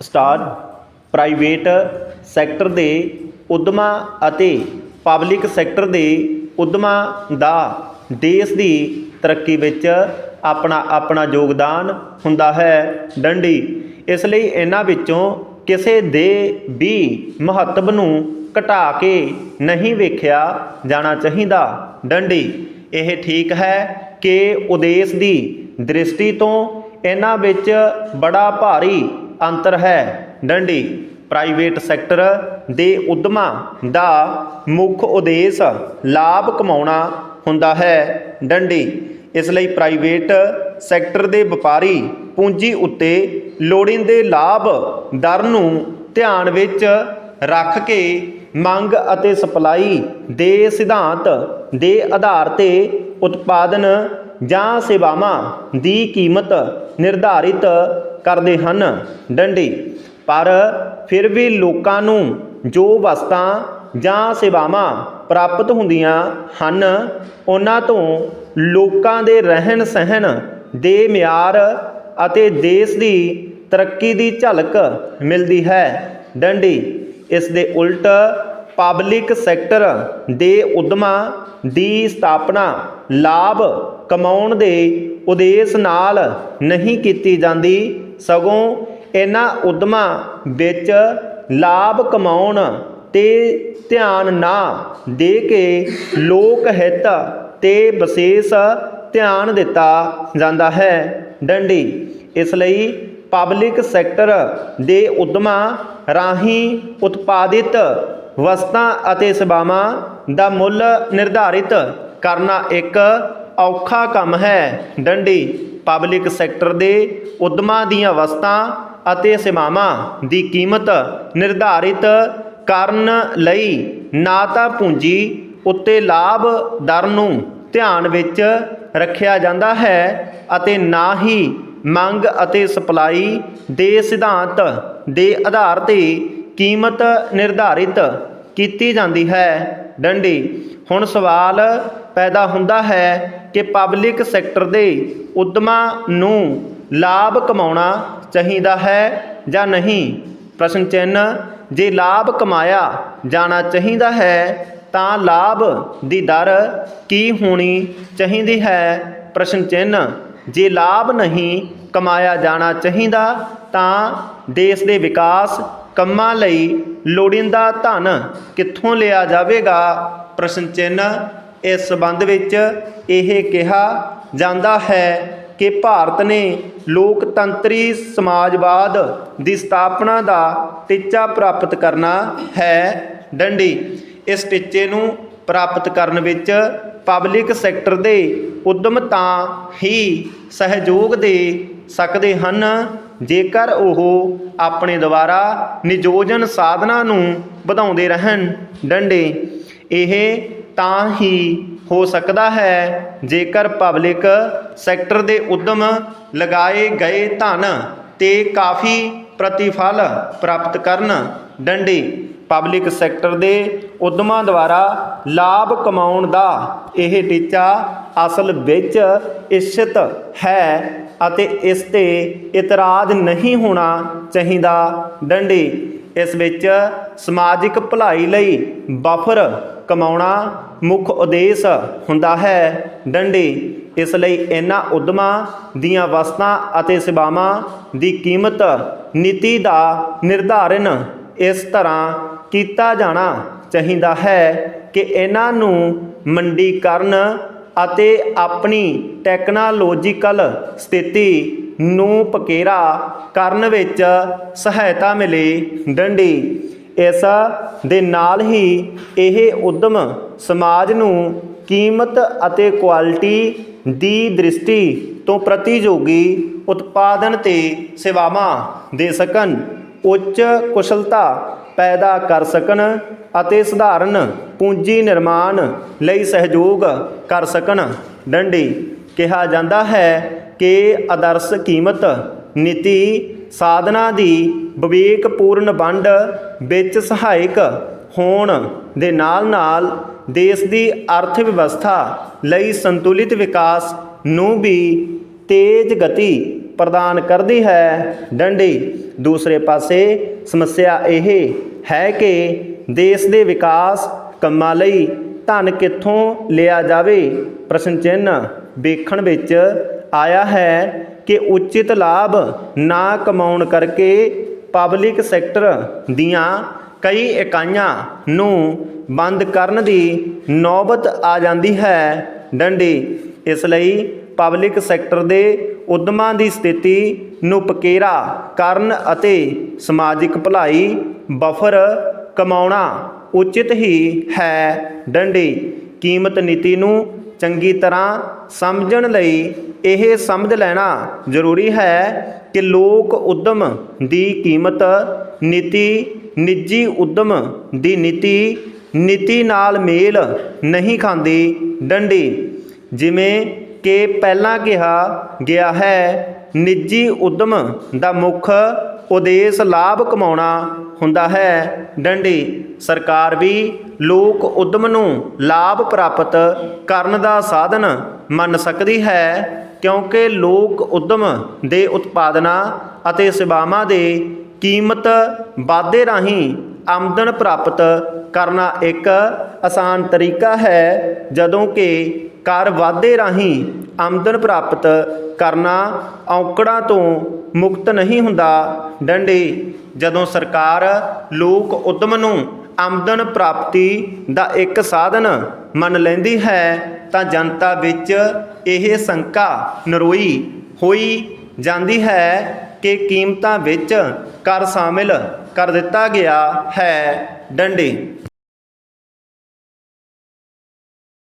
Star private sector ਦੇ ਉੱਦਮਾਂ ਅਤੇ public sector ਦੇ ਉੱਦਮਾਂ ਦਾ ਦੇਸ਼ ਦੀ ਤਰੱਕੀ ਵਿੱਚ ਆਪਣਾ ਆਪਣਾ ਯੋਗਦਾਨ ਹੁੰਦਾ ਹੈ। ਡੰਡੀ, ਇਸ ਲਈ ਇਹਨਾਂ ਵਿੱਚੋਂ ਕਿਸੇ ਦੇ ਵੀ ਮਹੱਤਵ ਨੂੰ ਘਟਾ ਕੇ ਨਹੀਂ ਵੇਖਿਆ ਜਾਣਾ ਚਾਹੀਦਾ। ਡੰਡੀ, ਇਹ ਠੀਕ ਹੈ ਕਿ ਉਦੇਸ਼ ਦੀ ਦ੍ਰਿਸ਼ਟੀ ਤੋਂ ਇਹਨਾਂ ਵਿੱਚ ਬੜਾ ਭਾਰੀ ਅੰਤਰ ਹੈ। ਡੰਡੀ, ਪ੍ਰਾਈਵੇਟ ਸੈਕਟਰ ਦੇ ਉਦਮਾਂ ਦਾ ਮੁੱਖ ਉਦੇਸ਼ ਲਾਭ ਕਮਾਉਣਾ ਹੁੰਦਾ ਹੈ। ਡੰਡੀ, ਇਸ ਲਈ ਪ੍ਰਾਈਵੇਟ ਸੈਕਟਰ ਦੇ ਵਪਾਰੀ ਪੂੰਜੀ ਉੱਤੇ ਲੋੜੀਂਦੇ ਲਾਭ ਦਰ ਨੂੰ ਧਿਆਨ ਵਿੱਚ ਰੱਖ ਕੇ ਮੰਗ ਅਤੇ ਸਪਲਾਈ ਦੇ ਸਿਧਾਂਤ ਦੇ ਆਧਾਰ ਤੇ ਉਤਪਾਦਨ ਜਾਂ ਸੇਵਾਵਾਂ ਦੀ ਕੀਮਤ ਨਿਰਧਾਰਿਤ ਕਰਦੇ ਹਨ। ਡੰਡੀ, ਪਰ ਫਿਰ ਵੀ ਲੋਕਾਂ ਨੂੰ ਜੋ ਵਸਤਾਂ ਜਾਂ ਸੇਵਾਵਾਂ ਪ੍ਰਾਪਤ ਹੁੰਦੀਆਂ ਹਨ, ਉਹਨਾਂ ਤੋਂ ਲੋਕਾਂ ਦੇ ਰਹਿਣ ਸਹਿਣ ਦੇ ਮਿਆਰ ਅਤੇ ਦੇਸ਼ ਦੀ ਤਰੱਕੀ ਦੀ ਝਲਕ ਮਿਲਦੀ ਹੈ। ਡੰਡੀ, ਇਸ ਦੇ ਉਲਟ ਪਬਲਿਕ ਸੈਕਟਰ ਦੇ ਉਦਮਾਂ ਦੀ ਸਥਾਪਨਾ ਲਾਭ ਕਮਾਉਣ ਦੇ ਉਦੇਸ਼ ਨਾਲ ਨਹੀਂ ਕੀਤੀ ਜਾਂਦੀ। ਸਗੋਂ ਇਹਨਾਂ ਉੱਦਮਾਂ ਵਿੱਚ ਲਾਭ ਕਮਾਉਣ ਤੇ ਧਿਆਨ ਨਾ ਦੇ ਕੇ ਲੋਕ ਹਿੱਤ ਤੇ ਵਿਸ਼ੇਸ਼ ਧਿਆਨ ਦਿੱਤਾ ਜਾਂਦਾ ਹੈ। ਡੰਡੀ, ਇਸ ਲਈ ਪਬਲਿਕ ਸੈਕਟਰ ਦੇ ਉੱਦਮਾਂ ਰਾਹੀਂ ਉਤਪਾਦਿਤ ਵਸਤਾਂ ਅਤੇ ਸੇਵਾਵਾਂ ਦਾ ਮੁੱਲ ਨਿਰਧਾਰਿਤ ਕਰਨਾ ਇੱਕ ਔਖਾ ਕੰਮ ਹੈ। ਡੰਡੀ ਪਬਲਿਕ ਸੈਕਟਰ ਦੇ ਉਦਮਾਂ ਦੀਆਂ ਵਸਤਾਂ ਅਤੇ ਸੇਵਾਵਾਂ ਦੀ ਕੀਮਤ ਨਿਰਧਾਰਿਤ ਕਰਨ ਲਈ ਨਾ ਤਾਂ ਪੂੰਜੀ ਉੱਤੇ ਲਾਭ ਦਰ ਨੂੰ ਧਿਆਨ ਵਿੱਚ ਰੱਖਿਆ ਜਾਂਦਾ ਹੈ ਅਤੇ ਨਾ ਹੀ ਮੰਗ ਅਤੇ ਸਪਲਾਈ ਦੇ ਸਿਧਾਂਤ ਦੇ ਆਧਾਰ ਤੇ ਕੀਮਤ ਨਿਰਧਾਰਿਤ ਕੀਤੀ ਜਾਂਦੀ ਹੈ। ਡੰਡੀ, ਹੁਣ ਸਵਾਲ ਪੈਦਾ ਹੁੰਦਾ ਹੈ ਕਿ ਪਬਲਿਕ ਸੈਕਟਰ ਦੇ ਉਦਮਾਂ ਨੂੰ ਲਾਭ ਕਮਾਉਣਾ ਚਾਹੀਦਾ ਹੈ ਜਾਂ ਨਹੀਂ? ਪ੍ਰਸ਼ਨ ਚਿੰਨ੍ਹ, ਜੇ ਲਾਭ ਕਮਾਇਆ ਜਾਣਾ ਚਾਹੀਦਾ ਹੈ, ਤਾਂ ਲਾਭ ਦੀ ਦਰ ਕੀ ਹੋਣੀ ਚਾਹੀਦੀ ਹੈ? ਪ੍ਰਸ਼ਨ ਚਿੰਨ੍ਹ, ਜੇ ਲਾਭ ਨਹੀਂ ਕਮਾਇਆ ਜਾਣਾ ਚਾਹੀਦਾ, ਤਾਂ ਦੇਸ਼ ਦੇ ਵਿਕਾਸ ਕੰਮਾਂ ਲਈ ਲੋੜੀਂਦਾ ਧਨ ਕਿੱਥੋਂ ਲਿਆ ਜਾਵੇਗਾ? ਪ੍ਰਸ਼ਨ ਚਿੰਨ੍ਹ ਇਸ ਸੰਬੰਧ ਵਿੱਚ ਇਹ ਕਿਹਾ ਜਾਂਦਾ ਹੈ ਕਿ ਭਾਰਤ ਨੇ ਲੋਕਤੰਤਰੀ ਸਮਾਜਵਾਦ ਦੀ ਸਥਾਪਨਾ ਦਾ ਟੀਚਾ ਪ੍ਰਾਪਤ ਕਰਨਾ ਹੈ। ਡੰਡੀ, ਇਸ ਟੀਚੇ ਨੂੰ ਪ੍ਰਾਪਤ ਕਰਨ ਵਿੱਚ ਪਬਲਿਕ ਸੈਕਟਰ ਦੇ ਉਦਮ ਤਾਂ ਹੀ ਸਹਿਯੋਗ ਦੇ ਸਕਦੇ ਹਨ, ਜੇਕਰ ਉਹ ਆਪਣੇ ਦੁਆਰਾ ਨਿਯੋਜਨ ਸਾਧਨਾਂ ਨੂੰ ਵਧਾਉਂਦੇ ਰਹਿਣ। ਡੰਡੇ, ਇਹ ਤਾਂ ਹੀ ਹੋ ਸਕਦਾ ਹੈ ਜੇਕਰ ਪਬਲਿਕ ਸੈਕਟਰ ਦੇ ਉਦਮ ਲਗਾਏ ਗਏ ਧਨ ਤੇ ਕਾਫੀ ਪ੍ਰਤੀਫਲ ਪ੍ਰਾਪਤ ਕਰਨ, ਡੰਡੀ ਪਬਲਿਕ ਸੈਕਟਰ ਦੇ ਉਦਮਾਂ ਦੁਆਰਾ ਲਾਭ ਕਮਾਉਣ ਦਾ ਇਹ ਟੀਚਾ ਅਸਲ ਵਿੱਚ ਇਸ਼ਿਤ ਹੈ ਅਤੇ ਇਸ ਤੇ ਇਤਰਾਜ਼ ਨਹੀਂ ਹੋਣਾ ਚਾਹੀਦਾ, ਡੰਡੀ ਇਸ ਵਿੱਚ ਸਮਾਜਿਕ ਭਲਾਈ ਲਈ ਬਫਰ ਕਮਾਉਣਾ ਮੁੱਖ ਉਦੇਸ਼ ਹੁੰਦਾ ਹੈ। ਡੰਡੀ, ਇਸ ਲਈ ਇਹਨਾਂ ਉਦਮਾਂ ਦੀਆਂ ਵਸਤਾਂ ਅਤੇ ਸੇਵਾਵਾਂ ਦੀ ਕੀਮਤ ਨੀਤੀ ਦਾ ਨਿਰਧਾਰਨ ਇਸ ਤਰ੍ਹਾਂ ਕੀਤਾ ਜਾਣਾ ਚਾਹੀਦਾ ਹੈ ਕਿ ਇਹਨਾਂ ਨੂੰ ਮੰਡੀਕਰਨ ਅਤੇ ਆਪਣੀ ਟੈਕਨਾਲੋਜੀਕਲ ਸਥਿਤੀ ਨੂੰ ਪਕੇਰਾ ਕਰਨ ਵਿੱਚ ਸਹਾਇਤਾ ਮਿਲੇ ਡੰਡੀ। ਇਸ ਦੇ ਨਾਲ ਹੀ ਇਹ ਉਦਮ ਸਮਾਜ ਨੂੰ ਕੀਮਤ ਅਤੇ ਕੁਆਲਿਟੀ ਦੀ ਦ੍ਰਿਸ਼ਟੀ ਤੋਂ ਪ੍ਰਤੀਯੋਗੀ ਉਤਪਾਦਨ ਤੇ ਸੇਵਾਵਾਂ ਦੇ ਸਕਣ, ਉੱਚ ਕੁਸ਼ਲਤਾ ਪੈਦਾ ਕਰ ਸਕਣ ਅਤੇ ਸਧਾਰਨ ਪੂੰਜੀ ਨਿਰਮਾਣ ਲਈ ਸਹਿਯੋਗ ਕਰ ਸਕਣ। ਡੰਡੀ, ਕਿਹਾ ਜਾਂਦਾ ਹੈ ਕਿ ਆਦਰਸ਼ ਕੀਮਤ ਨੀਤੀ ਸਾਧਨਾ ਦੀ ਵਿਵੇਕਪੂਰਨ ਵੰਡ ਵਿੱਚ ਸਹਾਇਕ ਹੋਣ ਦੇ ਨਾਲ-ਨਾਲ ਦੇਸ਼ ਦੀ ਅਰਥ ਵਿਵਸਥਾ ਲਈ ਸੰਤੁਲਿਤ ਵਿਕਾਸ ਨੂੰ ਵੀ ਤੇਜ਼ ਗਤੀ ਪ੍ਰਦਾਨ ਕਰਦੀ ਹੈ। ਡੰਡੀ, ਦੂਸਰੇ ਪਾਸੇ ਸਮੱਸਿਆ ਇਹ ਹੈ ਕਿ ਦੇਸ਼ ਦੇ ਵਿਕਾਸ ਕੰਮਾਂ ਲਈ ਧਨ ਕਿੱਥੋਂ ਲਿਆ ਜਾਵੇ? ਪ੍ਰਸ਼ਨ ਚਿੰਨ੍ਹ, ਵੇਖਣ ਵਿੱਚ ਆਇਆ ਹੈ ਕਿ ਉਚਿਤ ਲਾਭ ਨਾ ਕਮਾਉਣ ਕਰਕੇ ਪਬਲਿਕ ਸੈਕਟਰ ਦੀਆਂ ਕਈ ਇਕਾਈਆਂ ਨੂੰ ਬੰਦ ਕਰਨ ਦੀ ਨੌਬਤ ਆ ਜਾਂਦੀ ਹੈ। ਡੰਡੀ, ਇਸ ਲਈ ਪਬਲਿਕ ਸੈਕਟਰ ਦੇ ਉਦਮਾਂ ਦੀ ਸਥਿਤੀ ਨੂੰ ਪਕੇਰਾ ਕਰਨ ਅਤੇ ਸਮਾਜਿਕ ਭਲਾਈ ਬਫਰ ਕਮਾਉਣਾ ਉਚਿਤ ਹੀ ਹੈ। ਡੰਡੀ, ਕੀਮਤ ਨੀਤੀ ਨੂੰ ਚੰਗੀ ਤਰ੍ਹਾਂ ਸਮਝਣ ਲਈ ਇਹ ਸਮਝ ਲੈਣਾ ਜ਼ਰੂਰੀ ਹੈ ਕਿ ਲੋਕ ਉਦਮ ਦੀ ਕੀਮਤ, ਨੀਤੀ, ਨਿੱਜੀ ਉਦਮ ਦੀ ਨੀਤੀ ਨੀਤੀ ਨਾਲ ਮੇਲ ਨਹੀਂ ਖਾਂਦੀ, ਡੰਡੀ। ਜਿਵੇਂ ਕਿ ਪਹਿਲਾਂ ਕਿਹਾ ਗਿਆ ਹੈ, ਨਿੱਜੀ ਉਦਮ ਦਾ ਮੁੱਖ ਉਦੇਸ਼ ਲਾਭ ਕਮਾਉਣਾ ਹੁੰਦਾ ਹੈ, ਡੰਡੀ। ਸਰਕਾਰ ਵੀ ਲੋਕ ਉਦਮ ਨੂੰ ਲਾਭ ਪ੍ਰਾਪਤ ਕਰਨ ਦਾ ਸਾਧਨ ਮੰਨ ਸਕਦੀ ਹੈ ਕਿਉਂਕਿ ਲੋਕ ਉਦਮ ਦੇ ਉਤਪਾਦਨਾਂ ਅਤੇ ਸੇਵਾਵਾਂ ਦੇ ਕੀਮਤ ਵਾਧੇ ਰਾਹੀਂ ਆਮਦਨ ਪ੍ਰਾਪਤ ਕਰਨਾ ਇੱਕ ਆਸਾਨ ਤਰੀਕਾ ਹੈ, ਜਦੋਂ ਕਿ ਕਰ ਵਾਧੇ ਰਾਹੀਂ ਆਮਦਨ ਪ੍ਰਾਪਤ ਕਰਨਾ ਔਕੜਾਂ ਤੋਂ ਮੁਕਤ ਨਹੀਂ ਹੁੰਦਾ। ਡੰਡੀ, ਜਦੋਂ ਸਰਕਾਰ ਲੋਕ ਉਦਮ ਨੂੰ ਆਮਦਨ ਪ੍ਰਾਪਤੀ ਦਾ ਇੱਕ ਸਾਧਨ ਮੰਨ ਲੈਂਦੀ ਹੈ ਤਾਂ ਜਨਤਾ ਵਿੱਚ ਇਹ ਸ਼ੰਕਾ ਨਰੋਈ ਹੋਈ ਜਾਂਦੀ ਹੈ ਕਿ ਕੀਮਤਾਂ ਵਿੱਚ ਕਰ ਸ਼ਾਮਿਲ ਕਰ ਦਿੱਤਾ ਗਿਆ ਹੈ ਡੰਡੇ।